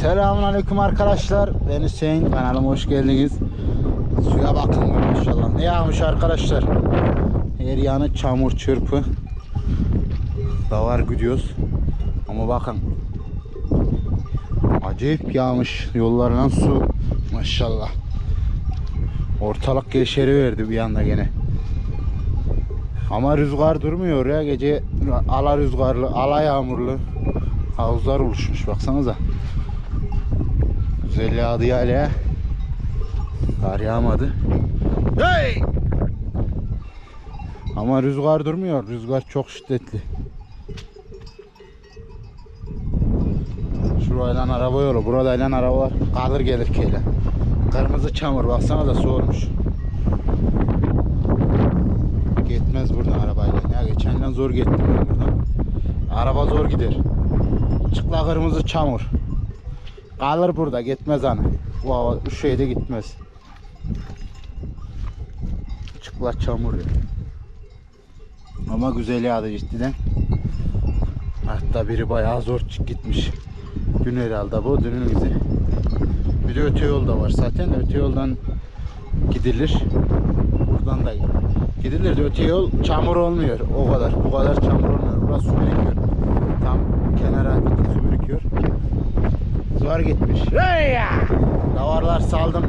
Selamünaleyküm arkadaşlar. Ben Hüseyin. Kanalıma hoş geldiniz. Suya bakın maşallah. Ne yağmış arkadaşlar. Her yanı çamur çırpı. Davar gidiyoruz. Ama bakın. Acayip yağmış. Yollarından su. Maşallah. Ortalık yeşeri verdi bir anda gene. Ama rüzgar durmuyor ya. Gece ala rüzgarlı, ala yağmurlu havuzlar oluşmuş. Baksanıza. Güzel yağdı ya hele. Kar yağmadı. Hey! Ama rüzgar durmuyor. Rüzgar çok şiddetli. Şurayla araba yolu. Buradayla arabalar kalır gelir keyle. Kırmızı çamur. Baksana da su olmuş. Gitmez buradan arabayla. Ya geçenden zor gittim buradan. Araba zor gider. Çıkla kırmızı çamur. Kalır burada gitmez hani. Bu hava şeyde gitmez. Çıkla çamur ya. Ama güzel yağdı cidden. Hatta biri bayağı zor çık gitmiş. Dün herhalde bu dünün izi. Bir de öte yol da var zaten. Öte yoldan gidilir. Buradan da gidilir öte yol çamur olmuyor. O kadar. Bu kadar çamur olmuyor. Burası su birikiyor. Tam kenara su birikiyor. Zor gitmiş. Hey ya! Davarlar saldım.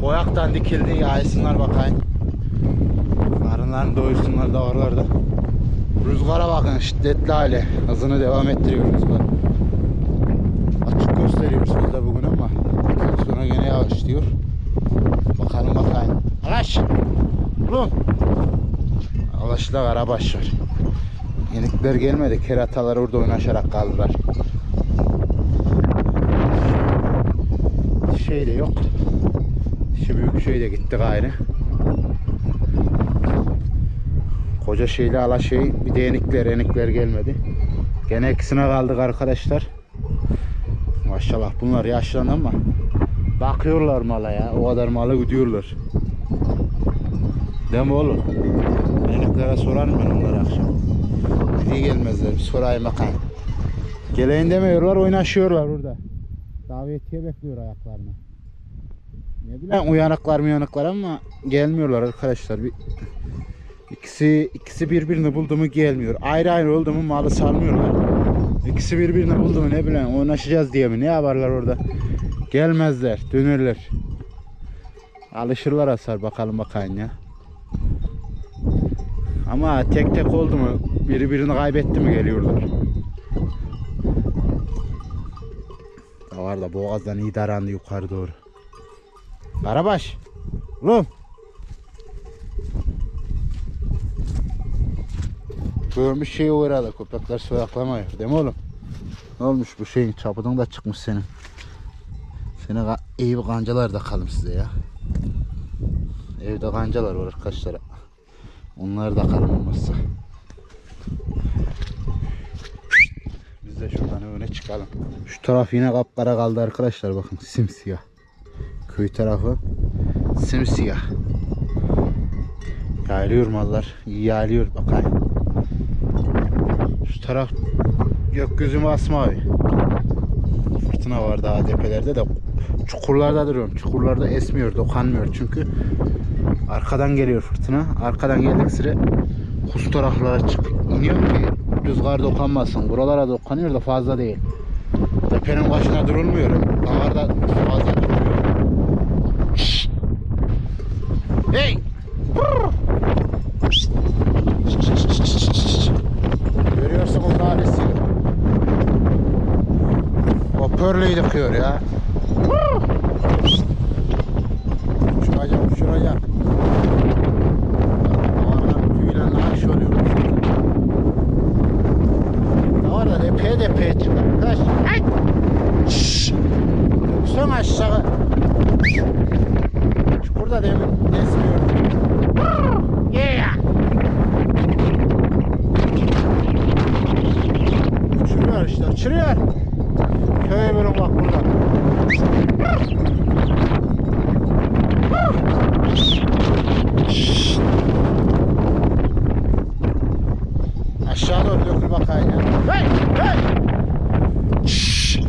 Koyaktan dikildi. Yaysınlar bakayım. Karınlarını doyursunlar davarlarda. Rüzgara bakın şiddetli hali. Hızını devam ettiriyor rüzgar. Açık gösteriyor sözde bugün ama sonra gene yağış diyor. Bakalım bakayım. Alaş! Oğlum! Alaşla karabaş var. Yenikler gelmedi. Keratalar orada oynaşarak kaldılar. Şey de yok. Şu büyük şey de gitti gayrı. Koca şeyle ala şey bir de enikler enikler gelmedi. Gene ikisine kaldık arkadaşlar. Maşallah bunlar yaşlandı ama bakıyorlar mala ya. O kadar malı gidiyorlar. Değil mi oğlum? Eniklere sorarım ben onlara akşam. Niye gelmezler? Bir sorayım bakayım. Geleyin demiyorlar oynaşıyorlar orada. Davetiye bekliyor ayaklarına. Ne bileyim uyanıklar mı uyanıklar ama gelmiyorlar arkadaşlar. Bir, ikisi ikisi birbirini buldu mu gelmiyor. Ayrı ayrı oldu mu malı salmıyorlar. İkisi birbirini buldu mu ne bileyim oynaşacağız diye mi ne yaparlar orada. Gelmezler dönürler. Alışırlar asar bakalım bakayım ya. Ama tek tek oldu mu biri birini kaybetti mi geliyorlar. Var da boğazdan iyi darandı yukarı doğru. Karabaş. Oğlum. Görmüş şeyi uğradı. Köpekler soyaklamıyor. Değil mi oğlum? Ne olmuş bu şeyin çapıdan da çıkmış senin. Ka- iyi bir kancalar da kalın size ya. Evde kancalar var arkadaşlar. Onlar da kalın olmazsa. Biz şuradan öne çıkalım. Şu taraf yine kapkara kaldı arkadaşlar bakın simsiyah. Köy tarafı simsiyah. Yayılıyor mallar. iyi Yayılıyor bakayım. Şu taraf gökyüzü masmavi. Fırtına var daha tepelerde de çukurlarda duruyorum. Çukurlarda esmiyor, dokanmıyor çünkü arkadan geliyor fırtına. Arkadan geldiği sıra kus taraflara çık iniyor ki rüzgar dokanmasın. Buralara dokanıyor da fazla değil. Tepenin başına durulmuyor. Davarda fazla durmuyor. Şşt! Hey! Görüyorsunuz halisi. Hoparlörü yıkıyor ya. Uçuracak uçuracak. Epey de epey çıkar. Kaç. Ay! Son aşağı. Çukurda demin esmiyor. Yeah! Uçuruyor işte uçuruyor. Köye böyle bak burada. Şşş. Aşağı doğru dökül bakayım ya. Hey! Hey! Şşş.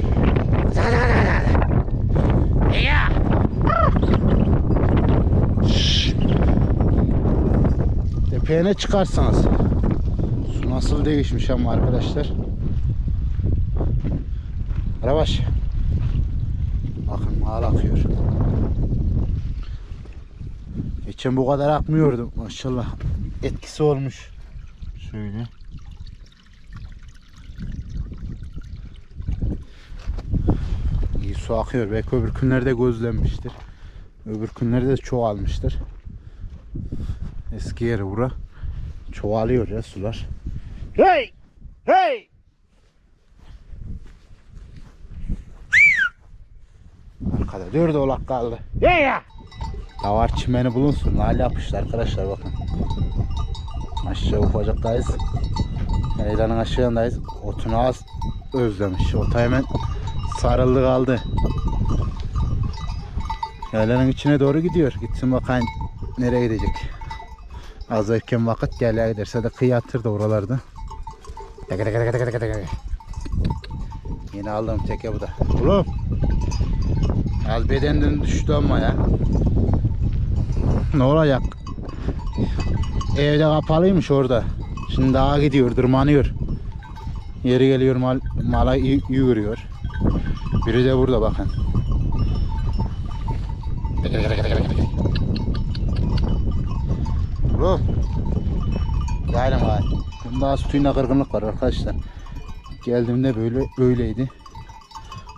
Tepeye çıkarsanız. Su nasıl değişmiş ama arkadaşlar. Arabaş. Bakın mal akıyor. Geçen bu kadar akmıyordu maşallah. Etkisi olmuş. Şöyle. İyi su akıyor. Belki öbür günlerde gözlenmiştir. Öbür günlerde de çoğalmıştır. Eski yeri bura. Çoğalıyor ya sular. Hey! Hey! Arkada dört olak kaldı. Ye ya! Davar çimeni bulunsun. Hali yapıştı arkadaşlar bakın. Aşağı ufacaktayız. Meydanın aşağındayız. Otunu az özlemiş. Ota hemen sarıldı kaldı. Yaylanın içine doğru gidiyor. Gitsin bakayım nereye gidecek. Az erken vakit gel giderse de kıyatır da oralarda. Yine aldım teke bu da. Oğlum. Az bedenden düştü ama ya. Ne olacak? Evde kapalıymış orada. Şimdi dağa gidiyor, tırmanıyor. Yeri geliyor mal, mala yürüyor. Biri de burada bakın. Oğlum. Gayrım gayr. Bunda suyuna kırgınlık var arkadaşlar. Geldiğimde böyle öyleydi.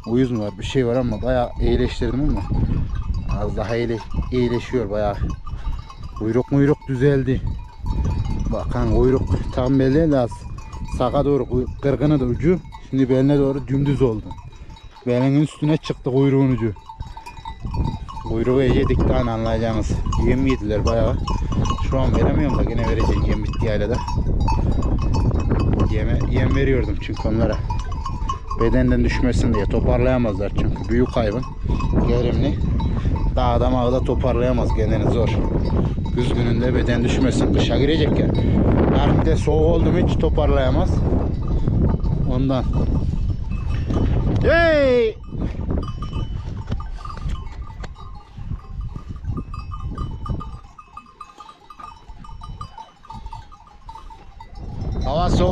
Uyuz mu var bir şey var ama bayağı iyileştirdim ama az daha iyile, iyileşiyor bayağı. Kuyruk muyruk düzeldi. Bakın kuyruk tam belli az sağa doğru kırgını da ucu. Şimdi beline doğru dümdüz oldu. Belinin üstüne çıktı kuyruğun ucu. Kuyruğu yedik tane anlayacağınız. Yem yediler bayağı. Şu an veremiyorum da gene vereceğim yem bitti yaylada. Yeme, yem veriyordum çünkü onlara. Bedenden düşmesin diye toparlayamazlar çünkü büyük hayvan. Gerimli. Dağda mağda toparlayamaz kendini zor. Güz gününde beden düşmesin kışa girecek ya. Yani bir de soğuk oldu mu hiç toparlayamaz. Ondan. Hey!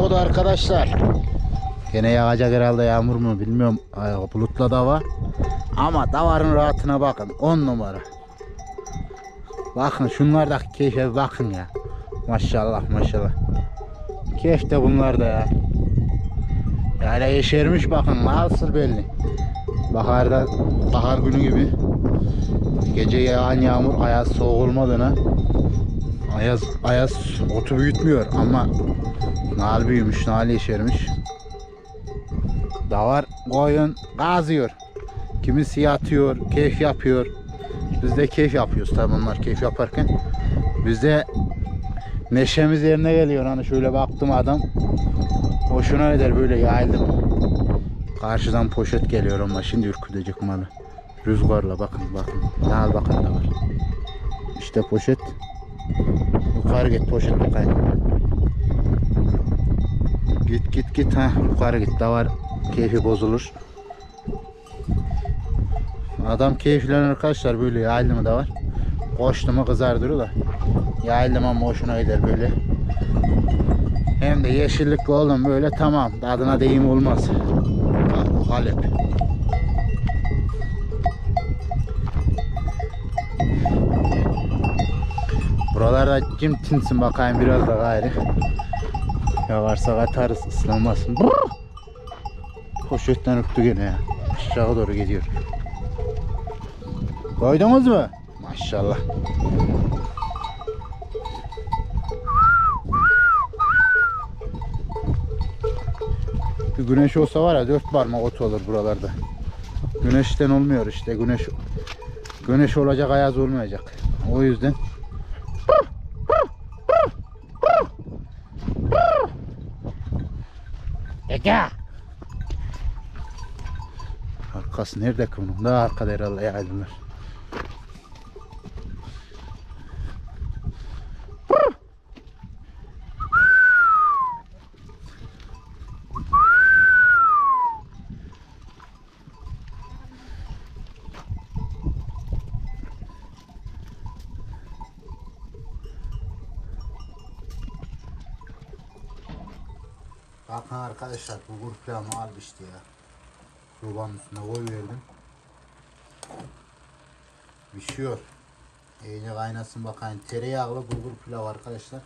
Soğudu arkadaşlar. Gene yağacak herhalde yağmur mu bilmiyorum. Ay, bulutla da var. Ama davarın rahatına bakın. 10 numara. Bakın şunlardaki keyfe bakın ya. Maşallah maşallah. Keyif de bunlar da ya. Yani yeşermiş bakın nasıl belli. Baharda bahar günü gibi. Gece yağan yağmur ayaz soğuk olmadığına Ayaz, ayaz otu büyütmüyor ama nal büyümüş, nal yeşermiş. Davar koyun gazıyor. Kimisi yatıyor, keyif yapıyor. Biz de keyif yapıyoruz tabi onlar keyif yaparken. Biz de neşemiz yerine geliyor. Hani şöyle baktım adam hoşuna eder böyle yayıldım. Karşıdan poşet geliyor ama şimdi ürkütecek malı. Rüzgarla bakın bakın. Nal bakın da var. İşte poşet. Yukarı git poşet bakayım. Git git ha yukarı git da var keyfi bozulur. Adam keyiflenir arkadaşlar böyle yayılımı da var. Koştu mu kızardırır da. Yayıldım ama hoşuna gider böyle. Hem de yeşillikli oğlum böyle tamam tadına deyim olmaz. Bak bu Halep. Buralarda cim tinsin bakayım biraz da gayrı. Ya varsa atarız ıslanmasın. Poşetten öptü gene ya. Aşağı doğru gidiyor. Koydunuz mu? Maşallah. Bir güneş olsa var ya dört parmak ot olur buralarda. Güneşten olmuyor işte. Güneş güneş olacak ayaz olmayacak. O yüzden Ege. Arkası nerede ki bunun? Daha arkada herhalde yayılırlar. Bakın arkadaşlar bulgur pilavımı al ya. Sobanın üstüne koy verdim. Pişiyor. İyice kaynasın bakayım. Tereyağlı bulgur pilav arkadaşlar.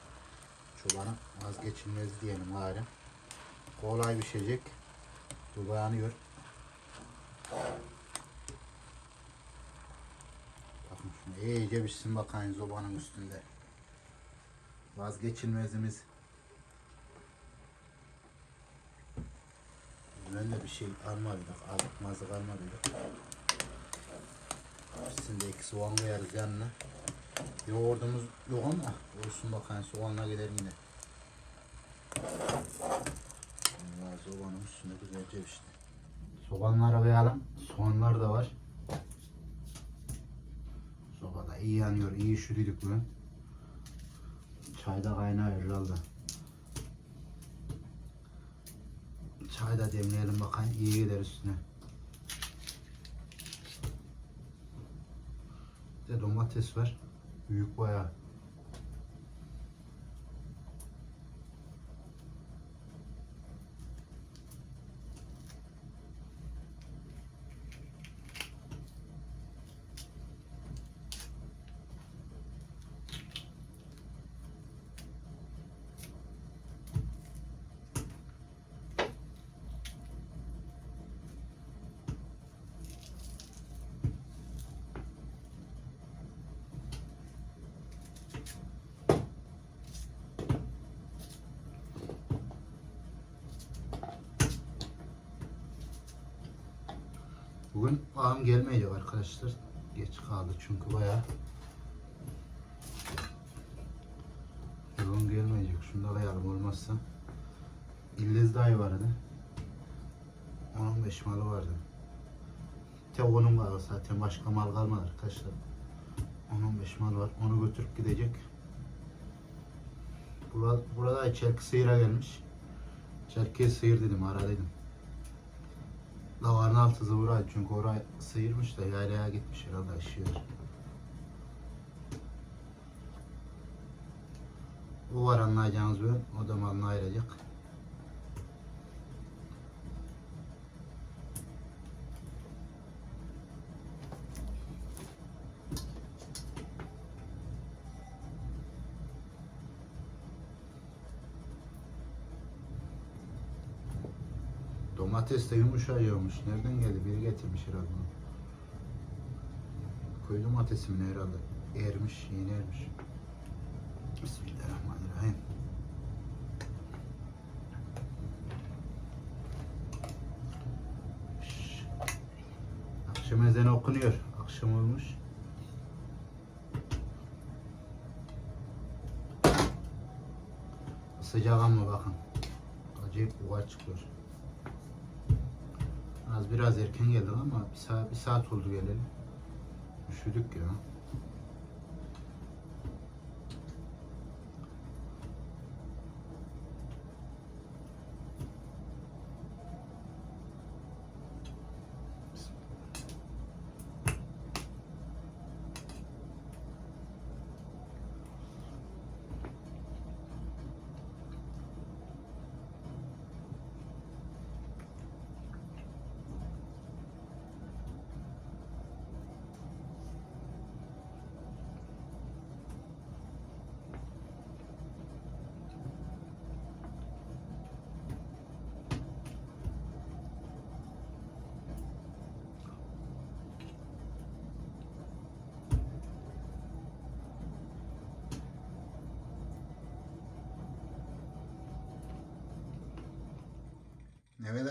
Çobanın vazgeçilmezi diyelim gari. Kolay pişecek. Soba yanıyor. Bakın şunu iyice pişsin bakayım sobanın üstünde. Vazgeçilmezimiz. Ben de bir şey almadık. Azık mazık almadık. Şimdi iki soğan koyarız yanına. Yoğurdumuz yok ama olsun bakayım soğanla gider yine. Allah soğanın üstüne güzelce işte. Soğanları koyalım. Soğanlar da var. Sobada iyi yanıyor. iyi üşüdük bugün. Çay da kaynıyor herhalde. Çay da demleyelim bakayım. iyi gider üstüne. De domates var. Büyük bayağı. Bugün ağam gelmeyecek arkadaşlar. Geç kaldı çünkü bayağı. Bugün gelmeyecek. Şunu da koyalım olmazsa. İllez dayı vardı. Onun beş malı vardı. Tek onun var zaten. Başka mal kalmadı arkadaşlar. Onun beş mal var. Onu götürüp gidecek. Burada, burada çelki sıyıra gelmiş. Çelkiye sıyır dedim. Ara dedim. Davarın altı zıvıraydı çünkü orayı sıyırmış da yaylaya gitmiş herhalde işiyor. O var anlayacağınız bölüm, o da Domates de yumuşayıyormuş. Nereden geldi? Biri getirmiş herhalde bunu. Köy domatesi mi herhalde? Ermiş, yeni ermiş. Bismillahirrahmanirrahim. Akşam ezanı okunuyor. Akşam olmuş. Sıcak ama bakın. Acayip buhar çıkıyor. Az biraz erken geldik ama bir saat, bir saat oldu geleli. Üşüdük ya.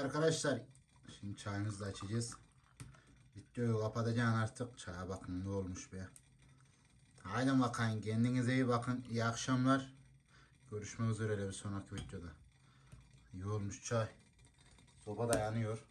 Arkadaşlar. Şimdi çayımızı da açacağız. Videoyu kapatacağım artık. Çaya bakın ne olmuş be. Haydi bakayım. Kendinize iyi bakın. İyi akşamlar. Görüşmek üzere bir sonraki videoda. İyi olmuş çay. Soba da yanıyor.